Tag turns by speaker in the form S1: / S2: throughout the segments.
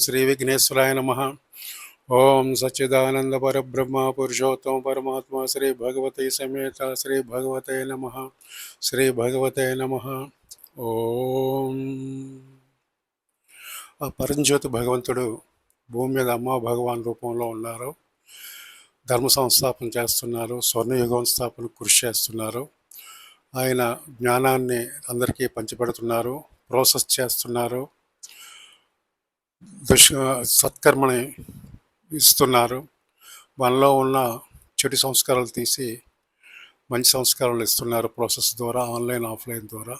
S1: శ్రీ విఘ్నేశ్వరాయ నమ. ఓం సచ్చిదానంద పరబ్రహ్మ పురుషోత్తమ పరమాత్మ శ్రీ భగవతే సమేత శ్రీ భగవతే నమ. శ్రీ భగవతే నమ. ఓం. ఆ పరంజ్యోతి భగవంతుడు భూమి మీద అమ్మ భగవాన్ రూపంలో ఉన్నారు. ధర్మ సంస్థాపన చేస్తున్నారు. స్వర్ణయుగం స్థాపన కృషి చేస్తున్నారు. ఆయన జ్ఞానాన్ని అందరికీ పంచిపెడుతున్నారు. ప్రాసెస్ చేస్తున్నారు. దుష్ సత్కర్మని ఇస్తున్నారు. మనలో ఉన్న చెడు సంస్కారాలు తీసి మంచి సంస్కారాలు ఇస్తున్నారు ప్రాసెస్ ద్వారా ఆన్లైన్ ఆఫ్లైన్ ద్వారా.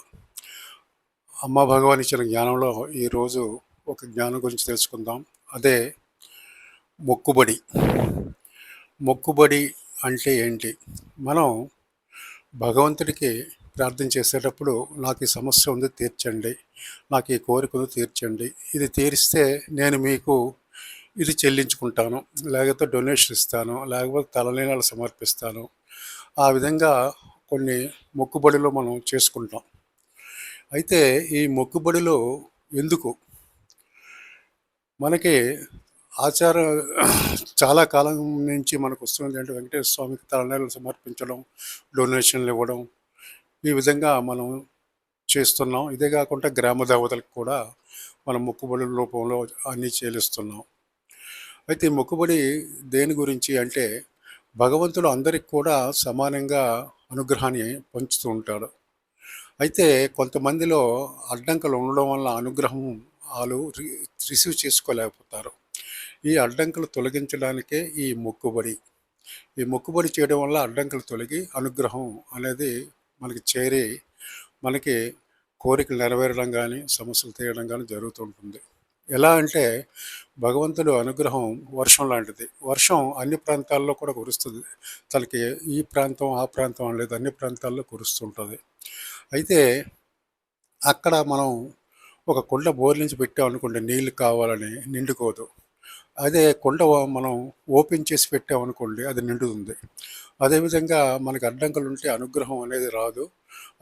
S1: అమ్మ భగవాన్ ఇచ్చిన జ్ఞానంలో ఈరోజు ఒక జ్ఞానం గురించి తెలుసుకుందాం. అదే మొక్కుబడి. మొక్కుబడి అంటే ఏంటి? మనం భగవంతుడికి ప్రార్థన చేసేటప్పుడు నాకు ఈ సమస్య ఉంది తీర్చండి. నాకు ఈ కోరిక ఉంది తీర్చండి. ఇది తీరిస్తే నేను మీకు ఇది చెల్లించుకుంటాను లేకపోతే డొనేషన్ ఇస్తాను లేకపోతే తలనీనాలు సమర్పిస్తాను. ఆ విధంగా కొన్ని మొక్కుబడిలో మనం చేసుకుంటాం. అయితే ఈ మొక్కుబడిలో ఎందుకు? మనకి ఆచారం చాలా కాలం నుంచి మనకు వస్తుంది అంటే వెంకటేశ్వర స్వామికి తలనీళ్ళు సమర్పించడం డొనేషన్లు ఇవ్వడం ఈ విధంగా మనం చేస్తున్నాం. ఇదే కాకుండా గ్రామ దేవతలకు కూడా మనం మొక్కుబడి రూపంలో అన్నీ చెల్లిస్తున్నాం. అయితే మొక్కుబడి దేని గురించి అంటే భగవంతుడు అందరికి కూడా సమానంగా అనుగ్రహాన్ని పంచుతూ ఉంటాడు. అయితే కొంతమందిలో అడ్డంకులు ఉండడం వల్ల అనుగ్రహం వాళ్ళు రి- రిసీవ్ చేసుకోలేకపోతారు. ఈ అడ్డంకులు తొలగించడానికే ఈ మొక్కుబడి. ఈ మొక్కుబడి చేయడం వల్ల అడ్డంకులు తొలగి అనుగ్రహం అనేది మనకి చేరి మనకి కోరికలు నెరవేరడం కానీ సమస్యలు తీయడం కానీ జరుగుతుంటుంది ఎలా అంటే భగవంతుడు అనుగ్రహం వర్షం లాంటిది. వర్షం అన్ని ప్రాంతాల్లో కూడా కురుస్తుంది. తనకి ఈ ప్రాంతం ఆ ప్రాంతం లేదు అన్ని ప్రాంతాల్లో కురుస్తుంటుంది అయితే అక్కడ మనం ఒక కుండ బోర్ నుంచి పెట్టామనుకోండి నీళ్ళు కావాలని నిండుకోదు. అదే కుండ మనం ఓపెన్ చేసి పెట్టామనుకోండి అది నిండుతుంది. అదేవిధంగా మనకి అడ్డంకులు ఉంటే అనుగ్రహం అనేది రాదు.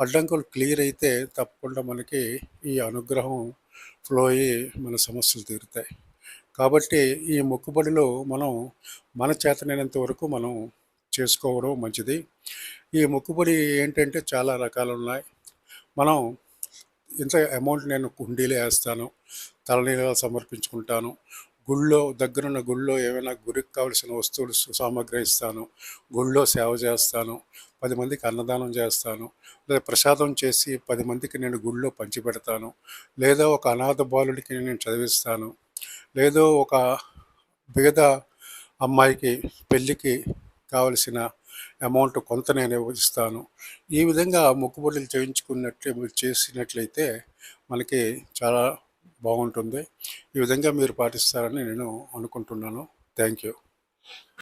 S1: అడ్డంకులు క్లియర్ అయితే తప్పకుండా మనకి ఈ అనుగ్రహం ఫ్లో అయ్యి మన సమస్యలు తీరుతాయి. కాబట్టి ఈ మొక్కుబడిలో మనం మన చేతనైనంత వరకు మనం చేసుకోవడం మంచిది. ఈ మొక్కుబడి ఏంటంటే చాలా రకాలు ఉన్నాయి. మనం ఇంత అమౌంట్ నేను కుండీలు వేస్తాను తలనీళ్ళ సమర్పించుకుంటాను గుళ్ళో దగ్గరున్న గుళ్ళో ఏమైనా గురికి కావలసిన వస్తువులు సామాగ్రి ఇస్తాను గుళ్ళో సేవ చేస్తాను. పది మందికి అన్నదానం చేస్తాను. లేదా ప్రసాదం చేసి పది మందికి నేను గుళ్ళో పంచిపెడతాను. లేదా ఒక అనాథ బాలుడికి నేను చదివిస్తాను. లేదో ఒక బీద అమ్మాయికి పెళ్ళికి కావలసిన అమౌంట్ కొంత నేను ఇస్తాను. ఈ విధంగా మొక్కుబడులు చేయించుకున్నట్లు చేసినట్లయితే మనకి చాలా బాగుంటుంది. ఈ విధంగా మీరు పాటిస్తారని నేను అనుకుంటున్నాను. Thank you.